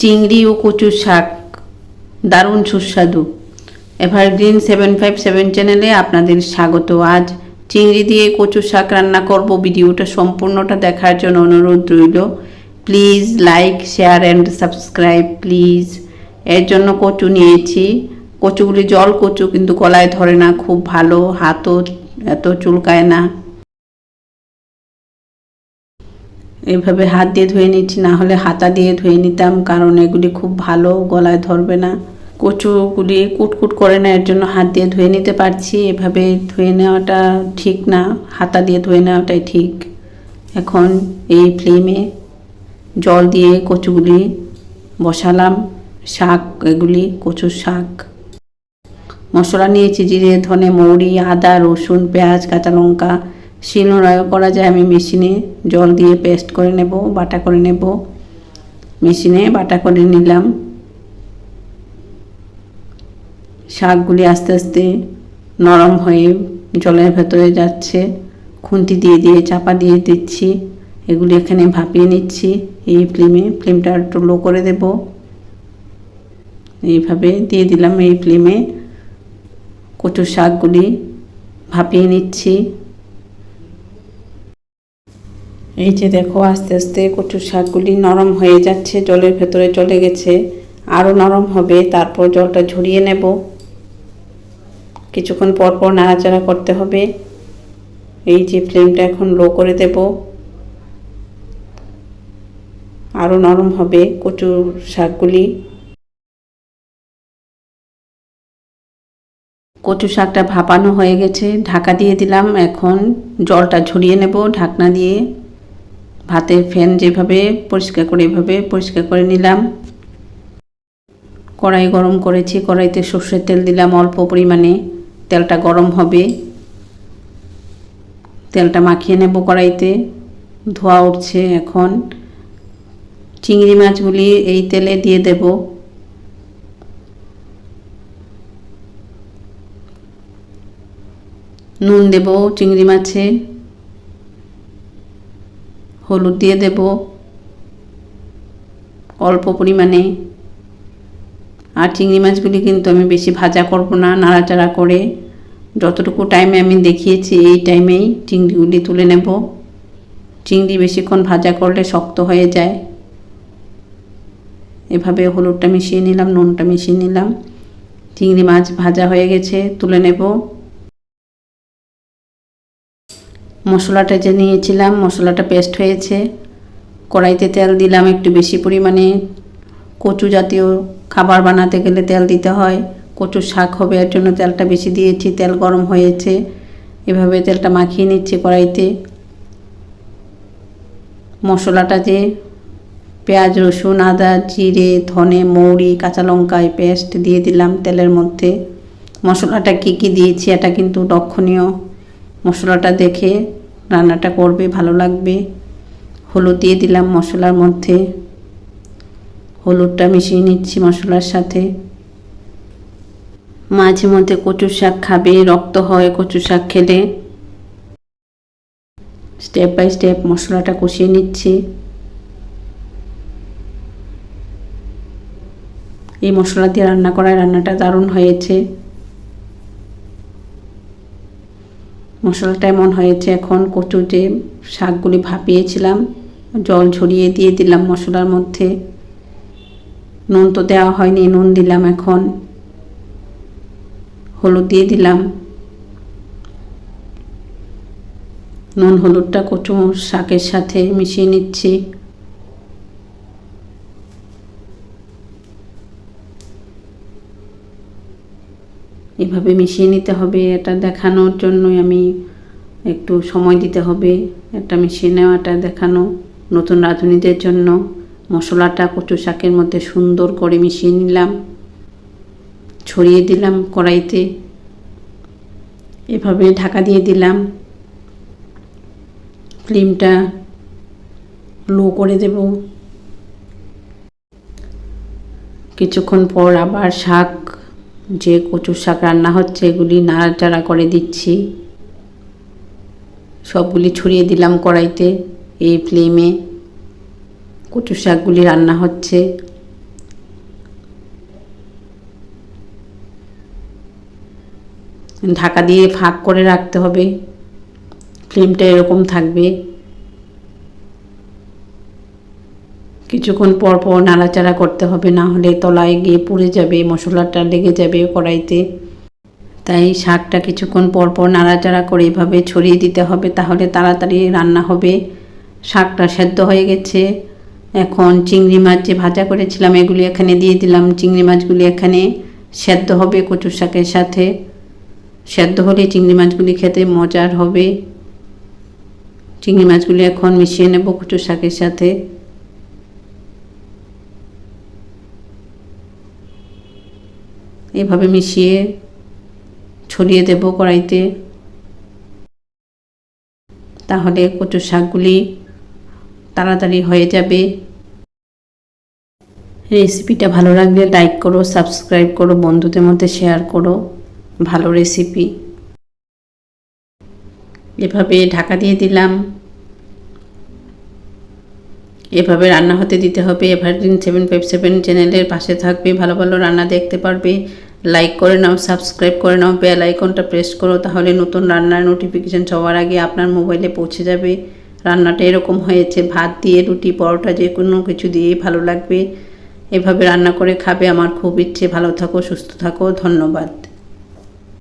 চিংড়ি ও কচুর শাক, দারুণ সুস্বাদু। এভারগ্রিন সেভেন ফাইভ সেভেন চ্যানেলে আপনাদের স্বাগত। আজ চিংড়ি দিয়ে কচুর শাক রান্না করব। ভিডিওটা সম্পূর্ণটা দেখার জন্য অনুরোধ রইল। Please like share and subscribe please এর জন্য কচু নিয়েছি। কচুগুলি জল কচু, কিন্তু গলায় ধরে না। খুব ভালো, হাতও এত চুলকায় না। এভাবে হাত দিয়ে ধুয়ে নিচ্ছি না হলে হাতা দিয়ে ধুয়ে নিতাম, কারণ এগুলি খুব ভালো গলায় ধরবে না। কচুগুলি কুটকুট করে না, এর জন্য হাত দিয়ে ধুয়ে নিতে পারছি। এভাবে ধুয়ে নেওয়াটা ঠিক না, হাতা দিয়ে ধুয়ে নেওয়াটাই ঠিক। এখন এই ফ্লেমে জল দিয়ে কচুগুলি বসালাম, শাক, এগুলি কচুর শাক। মশলা নিয়েছি, জিরে, ধনে, মৌরি, আদা, রসুন, পেঁয়াজ, কাঁচা লঙ্কা। শিলনোড়াও করা যায়, আমি মেশিনে জল দিয়ে পেস্ট করে নেব, বাটা করে নেব। মেশিনে বাটা করে নিলাম। শাকগুলি আস্তে আস্তে নরম হয়ে জলের ভেতরে যাচ্ছে। খুন্তি দিয়ে দিয়ে, চাপা দিয়ে দিচ্ছি। এগুলি এখানে ভাপিয়ে নিচ্ছি। এই ফ্লেমে ফ্লেমটা একটু লো করে দেব। এইভাবে দিয়ে দিলাম এই ফ্লেমে কচুর শাকগুলি ভাপিয়ে নিচ্ছি। এই যে দেখো, আস্তে আস্তে কচুর শাকগুলি নরম হয়ে যাচ্ছে, জলের ভেতরে চলে গেছে। আরও নরম হবে, তারপর জলটা ঝরিয়ে নেব। কিছুক্ষণ পর পর নাড়াচাড়া করতে হবে। এই যে ফ্লেমটা এখন লো করে দেব। আরও নরম হবে কচুর শাকগুলি। কচু শাকটা ভাপানো হয়ে গেছে, ঢাকা দিয়ে দিলাম। এখন জলটা ঝরিয়ে নেব ঢাকনা দিয়ে। ভাতের ফ্যান যেভাবে পরিষ্কার করে, এভাবে পরিষ্কার করে নিলাম। কড়াই গরম করেছি, কড়াইতে সর্ষের তেল দিলাম অল্প পরিমাণে। তেলটা গরম হবে। তেলটা মাখিয়ে নেব কড়াইতে। ধোয়া উঠছে এখন। চিংড়ি মাছগুলি এই তেলে দিয়ে দেব। নুন দেব চিংড়ি মাছে। হলুদ দিয়ে দেব। অল্প পরিমাণে। আর চিংড়ি মাছগুলি কিন্তু আমি বেশি ভাজা করব না, নাড়াচাড়া করে। যতটুকু টাইমে আমি দেখিয়েছি, এই টাইমেই চিংড়িগুলি তুলে নেব। চিংড়ি বেশিক্ষণ ভাজা করলে শক্ত হয়ে যায়। এভাবে হলুদটা মিশিয়ে নিলাম, নুনটা মিশিয়ে নিলাম। চিংড়ি মাছ ভাজা হয়ে গেছে, তুলে নেব। মশলাটা যে নিয়েছিলাম, মশলাটা পেস্ট হয়েছে। কড়াইতে তেল দিলাম একটু বেশি পরিমাণে। কচু জাতীয় খাবার বানাতে গেলে তেল দিতে হয়। কচুর শাক হবে, এর জন্য তেলটা বেশি দিয়েছি, তেল গরম হয়েছে। এভাবে তেলটা মাখিয়ে নিচ্ছি কড়াইতে। মশলাটা যে পেঁয়াজ, রসুন, আদা, জিরে, ধনে, মৌরি, কাঁচা লঙ্কায় পেস্ট দিয়ে দিলাম তেলের মধ্যে। মশলাটা কী কী দিয়েছি এটা কিন্তু লক্ষণীয়। মশলাটা দেখে রান্নাটা করবে, ভালো লাগবে। হলুদ দিয়ে দিলাম মশলার মধ্যে। হলুদটা মিশিয়ে নিচ্ছি মশলার সাথে। মাঝে মধ্যে কচু শাক খাবে, রক্ত হয় কচু শাক খেলে। স্টেপ বাই স্টেপ মশলাটা কষিয়ে নিচ্ছি। এই মশলা দিয়ে রান্না করায় রান্নাটা দারুণ হয়েছে। মশলাটা এমন হয়েছে, এখন কচু যে শাকগুলি ভাপিয়েছিলাম, জল ঝরিয়ে দিয়ে দিলাম মশলার মধ্যে। নুন তো দেওয়া হয়নি, নুন দিলাম এখন। হলুদ দিয়ে দিলাম। নুন, হলুদটা কচু শাকের সাথে মিশিয়ে নিচ্ছি। এভাবে মিশিয়ে নিতে হবে, এটা দেখানোর জন্যই আমি একটু সময় দিতে হবে। একটা মিশিয়ে নেওয়াটা দেখানো, নতুন রাঁধুনিদের জন্য মশলাটা কচু শাকের মধ্যে সুন্দর করে মিশিয়ে নিলাম। ছড়িয়ে দিলাম কড়াইতে। এভাবে ঢাকা দিয়ে দিলাম। ফ্লেমটা লো করে দেব। কিছুক্ষণ পর আবার শাক যে কচুর শাক রান্না হচ্ছে, এগুলি নাড়াচাড়া করে দিচ্ছি। সবগুলি ছড়িয়ে দিলাম কড়াইতে এই ফ্লেমে। কচু শাকগুলি রান্না হচ্ছে। ঢাকা দিয়ে ফাঁক করে রাখতে হবে। ফ্লেমটা এরকম থাকবে। কিছুক্ষণ পর পর নাড়াচাড়া করতে হবে, না হলে তলায় গিয়ে পুড়ে যাবে, মশলাটা লেগে যাবে কড়াইতে। তাই শাকটা কিছুক্ষণ পর পর নাড়াচাড়া করে এভাবে ছড়িয়ে দিতে হবে, তাহলে তাড়াতাড়ি রান্না হবে। শাকটা সেদ্ধ হয়ে গেছে। এখন চিংড়ি মাছ যে ভাজা করেছিলাম, এগুলি এখানে দিয়ে দিলাম। চিংড়ি মাছগুলি এখানে সেদ্ধ হবে কচুর শাকের সাথে। সেদ্ধ হলে চিংড়ি মাছগুলি খেতে মজার হবে। চিংড়ি মাছগুলি এখন মিশিয়ে নেব কচুর শাকের সাথে। এভাবে মিশিয়ে ছড়িয়ে দেব কড়াইতে। তাহলে কচুর শাকগুলি তাড়াতাড়ি হয়ে যাবে। রেসিপিটা ভালো লাগলে লাইক করো, সাবস্ক্রাইব করো, বন্ধুদের মধ্যে শেয়ার করো। ভালো রেসিপি। এভাবে ঢাকা দিয়ে দিলাম। এভাবে রান্না হতে দিতে হবে। এভারগ্রিন সেভেন ফাইভ সেভেন চ্যানেলের পাশে থাকবে। ভালো ভালো রান্না দেখতে পারবে। লাইক করে নাও সাবস্ক্রাইব করে নাও বেল আইকনটা প্রেস করো, তাহলে নতুন রান্নার নোটিফিকেশান সবার আগে আপনার মোবাইলে পৌঁছে যাবে। রান্নাটা এরকম হয়েছে, ভাত দিয়ে, রুটি, পরোটা যে কোনো কিছু দিয়েই ভালো লাগবে। এভাবে রান্না করে খাবে আমার খুব ইচ্ছে। ভালো থাকো, সুস্থ থাকো, ধন্যবাদ।